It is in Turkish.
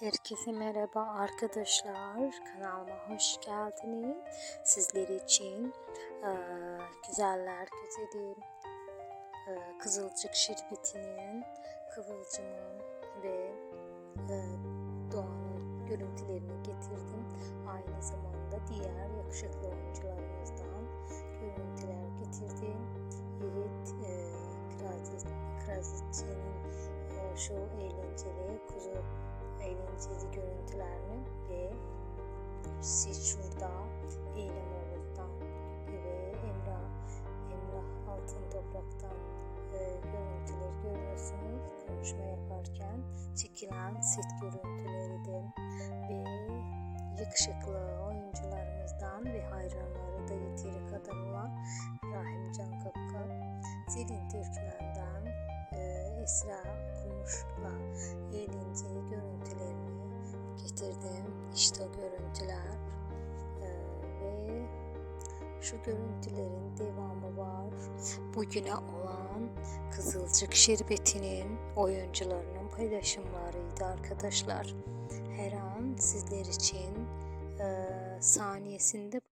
Herkese merhaba arkadaşlar. Kanalıma hoş geldiniz. Sizler için eee, güzeller güzeli eee, Kızılcık Şerbeti'nin Kıvılcım'ın ve eee, Doğan'ın görüntülerini getirdim. Aynı zamanda diğer yakışıklı oyuncularımızdan görüntüler getirdim. Eee Krazit- Krazitçi'nin eee, şu eğlenceli kuzu eğlenceli görüntülerini ve Eylem Oğuz'dan ve Emrah, Emrah Altın Toprak'tan e, görüntüler görüyorsunuz. Konuşma yaparken. Çekilen set görüntüleri de ve yakışıklı oyuncularımızdan ve hayranları da yeteri kadar olan Rahim Can Kapkap, Selin Türkmen'den e, Esra getirdim. İşte o görüntüler Ee, ve şu görüntülerin devamı var. Bugüne olan Kızılcık Şerbeti'nin oyuncularının paylaşımlarıydı arkadaşlar. Her an sizler için e, saniyesinde